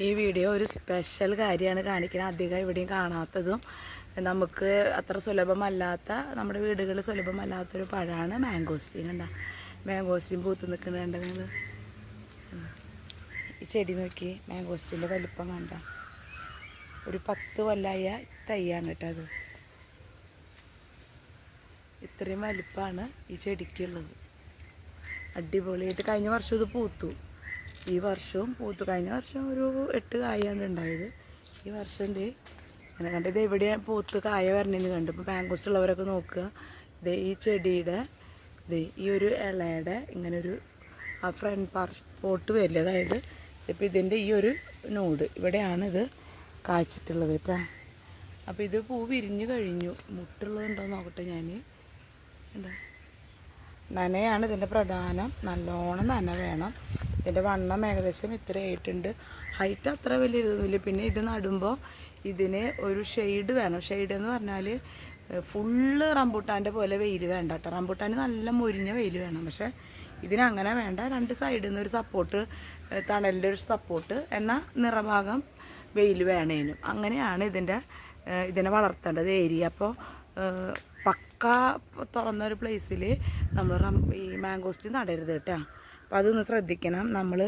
ഈ വീഡിയോ ഒരു സ്പെഷ്യൽ കാര്യമാണ് കാണിക്കുന്നത് അധികം എവിടെയും കാണാത്തതും നമുക്ക് അത്ര സുലഭമല്ലാത്ത നമ്മുടെ വീടുകളിൽ സുലഭമല്ലാത്തൊരു പഴമാണ് മാംഗോസ്റ്റീൻ കണ്ട. മാംഗോസ്റ്റീൻ പൂത്ത് നിൽക്കുന്നുണ്ട് നിങ്ങൾ? ഈ ചെടി നോക്കി മാംഗോസ്റ്റീന്റെ വലിപ്പം കണ്ട. ഒരു പത്ത് കൊല്ലായ തൈയാണ് കേട്ടോ അത്. ഇത്രയും വലിപ്പമാണ് ഈ ചെടിക്കുള്ളത്. അടിപൊളിയായിട്ട് കഴിഞ്ഞ വർഷം ഇത് പൂത്തു. ഈ വർഷവും പൂത്തു. കഴിഞ്ഞ വർഷം ഒരു എട്ട് കായാണ് ഉണ്ടായത്. ഈ വർഷം എന്തേ അങ്ങനെ കണ്ട് ഇത് എവിടെയാണ് പൂത്ത് കായ വരണമെന്ന് കണ്ടു. ഇപ്പോൾ ബാങ്കോസ്റ്റ് ഉള്ളവരൊക്കെ നോക്കുക. ഇത് ഈ ചെടിയുടെ ഇത് ഈ ഒരു ഇളയുടെ ഇങ്ങനെ ഒരു ആ ഫ്രണ്ട് പാർ പോട്ട് വരില്ല? അതായത് ഇപ്പം ഇതിന്റെ ഈ ഒരു നോഡ് ഇവിടെയാണിത് കായ്ച്ചിട്ടുള്ളത് കേട്ടോ. അപ്പോൾ ഇത് പൂ വിരിഞ്ഞു കഴിഞ്ഞു. മുട്ടുള്ളതുണ്ടോ നോക്കട്ടെ ഞാൻ നനയാണ് ഇതിന്റെ പ്രധാനം. നല്ലോണം നന വേണം. ഇതിന്റെ വണ്ണം ഏകദേശം ഇത്ര ആയിട്ടുണ്ട്. ഹൈറ്റ് അത്ര വലിയ പിന്നെ ഇത് നടുമ്പോൾ ഇതിന് ഒരു ഷെയ്ഡ് വേണം. ഷെയ്ഡ് എന്ന് പറഞ്ഞാൽ ഫുള്ള് റംബൂട്ടാന്റെ പോലെ വെയിൽ വേണ്ട കേട്ടോ റംബൂട്ടാന് നല്ല മുരിഞ്ഞ വെയിൽ വേണം. പക്ഷേ ഇതിനങ്ങനെ വേണ്ട. രണ്ട് സൈഡിൽ നിന്ന് ഒരു സപ്പോർട്ട് തണലിന്റെ ഒരു സപ്പോർട്ട് എന്നാൽ നിറഭാഗം വെയിൽ വേണേനും. അങ്ങനെയാണ് ഇതിന്റെ ഇതിനെ വളർത്തേണ്ടത് ഏരിയ അപ്പോൾ പക്ക തുറന്നൊരു പ്ലേസിൽ നമ്മൾ ഈ മാംഗോസ്റ്റി നടരുത് കേട്ടോ. അപ്പോൾ അതൊന്ന് ശ്രദ്ധിക്കണം. നമ്മൾ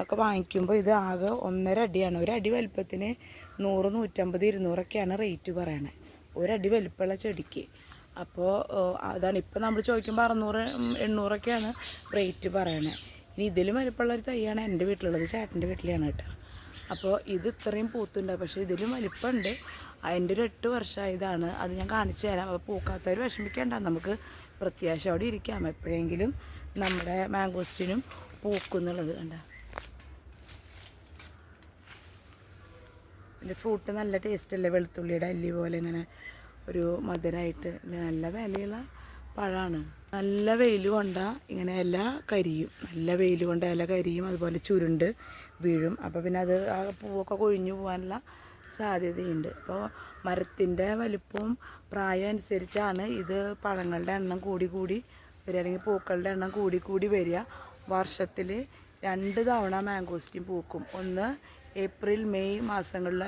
ഒക്കെ വാങ്ങിക്കുമ്പോൾ ഇത് ആകെ ഒന്നര അടിയാണ്. ഒരടി വലുപ്പത്തിന് നൂറ് നൂറ്റമ്പത് ഇരുന്നൂറൊക്കെയാണ് റേറ്റ് പറയണത് ഒരടി വലുപ്പമുള്ള ചെടിക്ക്. അപ്പോൾ അതാണ്. ഇപ്പോൾ നമ്മൾ ചോദിക്കുമ്പോൾ അറുന്നൂറ് എണ്ണൂറൊക്കെയാണ് റേറ്റ് പറയണത് ഇനി ഇതിലും വലുപ്പമുള്ള ഒരു തൈയാണ് എന്റെ വീട്ടിലുള്ളത്. ചേട്ടന്റെ വീട്ടിലാണ് കേട്ടോ. അപ്പോൾ ഇത് ഇത്രയും പൂത്തുണ്ട്. പക്ഷേ ഇതിലും വലിപ്പമുണ്ട്. അതിന്റെ ഒരു എട്ട് വർഷമായതാണ്. അത് ഞാൻ കാണിച്ചു തരാം. അപ്പോൾ പൂക്കാത്തവർ വിഷമിക്കേണ്ട. നമുക്ക് പ്രത്യാശയോടെ ഇരിക്കാം. എപ്പോഴെങ്കിലും നമ്മുടെ മാംഗോസ്റ്റിനും പൂക്കുന്നുള്ളത് കണ്ട? ഇതിന്റെ ഫ്രൂട്ട് നല്ല ടേസ്റ്റ് അല്ലേ? വെളുത്തുള്ളിയുടെ അല്ലി പോലെ ഇങ്ങനെ ഒരു മധുരമായിട്ട് നല്ല വിലയുള്ള പഴമാണ്. നല്ല വെയിൽ കൊണ്ട ഇങ്ങനെ ഇല കരിയും. നല്ല വെയിൽ കൊണ്ട് ഇല കരിയും അതുപോലെ ചുരുണ്ട് വീഴും. അപ്പോൾ പിന്നെ അത് ആ പൂവൊക്കെ കൊഴിഞ്ഞു പോകാനുള്ള സാധ്യതയുണ്ട്. അപ്പോൾ മരത്തിന്റെ വലിപ്പവും പ്രായം അനുസരിച്ചാണ് ഇത് പഴങ്ങളുടെ എണ്ണം കൂടി കൂടി വരിക. അല്ലെങ്കിൽ പൂക്കളുടെ എണ്ണം കൂടി കൂടി വരിക. വർഷത്തിൽ രണ്ട് തവണ മാംഗോസ്റ്റിൻ പൂക്കും. ഒന്ന് ഏപ്രിൽ മെയ് മാസങ്ങളിൽ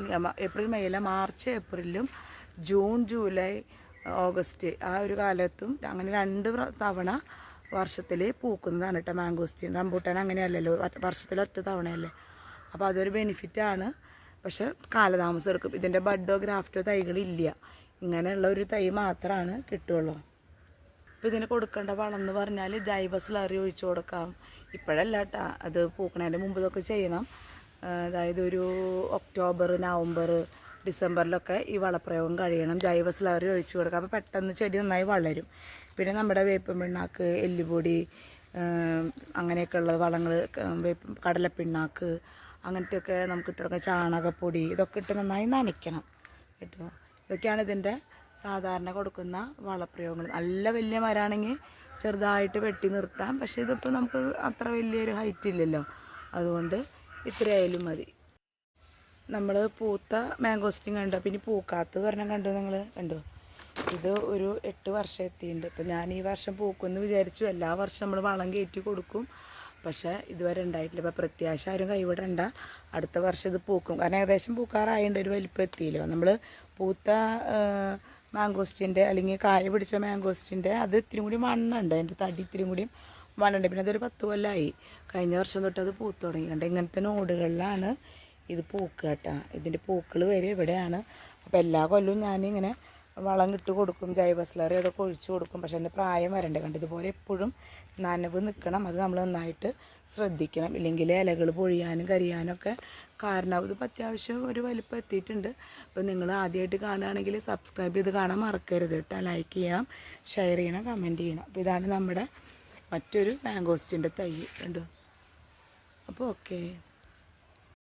ഏപ്രിൽ മെയ്യിലെ മാർച്ച് ഏപ്രിലും ജൂൺ ജൂലൈ ഓഗസ്റ്റ് ആ ഒരു കാലത്തും അങ്ങനെ രണ്ട് തവണ വർഷത്തിൽ പൂക്കുന്നതാണ് കേട്ടോ മാംഗോസ്റ്റീൻ റംബൂട്ടാൻ അങ്ങനെയല്ലല്ലോ വർഷത്തിൽ ഒറ്റ തവണയല്ലേ. അപ്പോൾ അതൊരു ബെനിഫിറ്റാണ് പക്ഷെ കാലതാമസം എടുക്കും. ഇതിന്റെ ബഡോ ഗ്രാഫ്റ്റോ തൈകളില്ല. ഇങ്ങനെയുള്ള ഒരു തൈ മാത്രമാണ് കിട്ടുള്ളൂ അപ്പോൾ ഇതിന് കൊടുക്കേണ്ട വളം എന്ന് പറഞ്ഞാൽ ജൈവ സ്ലറി ഒഴിച്ചു കൊടുക്കാം. ഇപ്പോഴല്ല കേട്ടോ അത് പൂക്കണതിന്റെ മുമ്പ് ഇതൊക്കെ ചെയ്യണം അതായത് ഒരു ഒക്ടോബർ നവംബർ ഡിസംബറിലൊക്കെ ഈ വളപ്രയോഗം കഴിയണം. ജൈവ സ്ലറി ഒഴിച്ചു കൊടുക്കാം. അപ്പോൾ പെട്ടെന്ന് ചെടി നന്നായി വളരും. പിന്നെ നമ്മുടെ വേപ്പൻ പിണ്ണാക്ക് എല്ലുപൊടി അങ്ങനെയൊക്കെയുള്ള വളങ്ങൾ വേപ്പ് കടലപ്പിണ്ണാക്ക് അങ്ങനത്തെയൊക്കെ നമുക്ക് ഇട്ട് കൊടുക്കാം. ചാണകപ്പൊടി ഇതൊക്കെ ഇട്ട് നന്നായി നനയ്ക്കണം. കേട്ടോ? ഇതൊക്കെയാണ് ഇതിന്റെ സാധാരണ കൊടുക്കുന്ന വളപ്രയോഗങ്ങൾ. നല്ല വലിയ മരമാണെങ്കിൽ ചെറുതായിട്ട് വെട്ടി നിർത്താം. പക്ഷേ ഇതിപ്പോൾ നമുക്ക് അത്ര വലിയൊരു ഹൈറ്റ് ഇല്ലല്ലോ. അതുകൊണ്ട് ഇത്രയായാലും മതി. നമ്മൾ പൂത്ത മാംഗോസ്റ്റിൻ കണ്ടു? പിന്നെ പൂക്കാത്തത് പറഞ്ഞാൽ കണ്ടു നിങ്ങൾ കണ്ടു? ഇത് ഒരു എട്ട് വർഷം എത്തിയിട്ടുണ്ട്. ഇപ്പം ഞാൻ ഈ വർഷം പൂക്കുമെന്ന് വിചാരിച്ചു. എല്ലാ വർഷം നമ്മൾ വളം കയറ്റി കൊടുക്കും. പക്ഷേ ഇതുവരെ ഉണ്ടായിട്ടില്ല. ഇപ്പം പ്രത്യാശ ആരും കൈവിടണ്ട. അടുത്ത വർഷം ഇത് പൂക്കും. കാരണം ഏകദേശം പൂക്കാറായതുകൊണ്ട് ഒരു വലിപ്പം എത്തിയില്ല. നമ്മൾ പൂത്ത മാംഗോസ്റ്റിന്റെ അല്ലെങ്കിൽ കായ പിടിച്ച മാംഗോസ്റ്റിന്റെ അത് ഇത്തിരി കൂടി മണ്ണുണ്ട്. അതിന്റെ തടി ഇത്തിരി കൂടിയും മണ്ണുണ്ട്. പിന്നെ അതൊരു പത്ത് കൊല്ലമായി കഴിഞ്ഞ വർഷം തൊട്ട് അത് പൂത്ത് തുടങ്ങി. കണ്ട്? ഇങ്ങനത്തെ നോടുകളിലാണ് ഇത് പൂക്കുക കേട്ടോ ഇതിന്റെ പൂക്കൾ വരെ ഇവിടെയാണ്. അപ്പോൾ എല്ലാ കൊല്ലവും ഞാനിങ്ങനെ വളം ഇട്ട് കൊടുക്കും ജൈവ സ്ലറി അതൊക്കെ ഒഴിച്ചു കൊടുക്കും. പക്ഷേ അതിന്റെ പ്രായം വരണ്ടേ കണ്ട് ഇതുപോലെ എപ്പോഴും നനവ് നിൽക്കണം അത് നമ്മൾ നന്നായിട്ട് ശ്രദ്ധിക്കണം. ഇല്ലെങ്കിൽ ഇലകൾ പൊഴിയാനും കരിയാനും ഒക്കെ കാരണമാവും ഇതിപ്പോൾ അത്യാവശ്യം ഒരു വലിപ്പം എത്തിയിട്ടുണ്ട്. അപ്പോൾ നിങ്ങൾ ആദ്യമായിട്ട് കാണുകയാണെങ്കിൽ സബ്സ്ക്രൈബ് ചെയ്ത് കാണാൻ മറക്കരുത് കേട്ടോ. ലൈക്ക് ചെയ്യണം ഷെയർ ചെയ്യണം കമന്റ് ചെയ്യണം. അപ്പോൾ ഇതാണ് നമ്മുടെ മറ്റൊരു മാംഗോസ്റ്റിന്റെ തൈ കണ്ടോ? അപ്പോൾ ഓക്കെ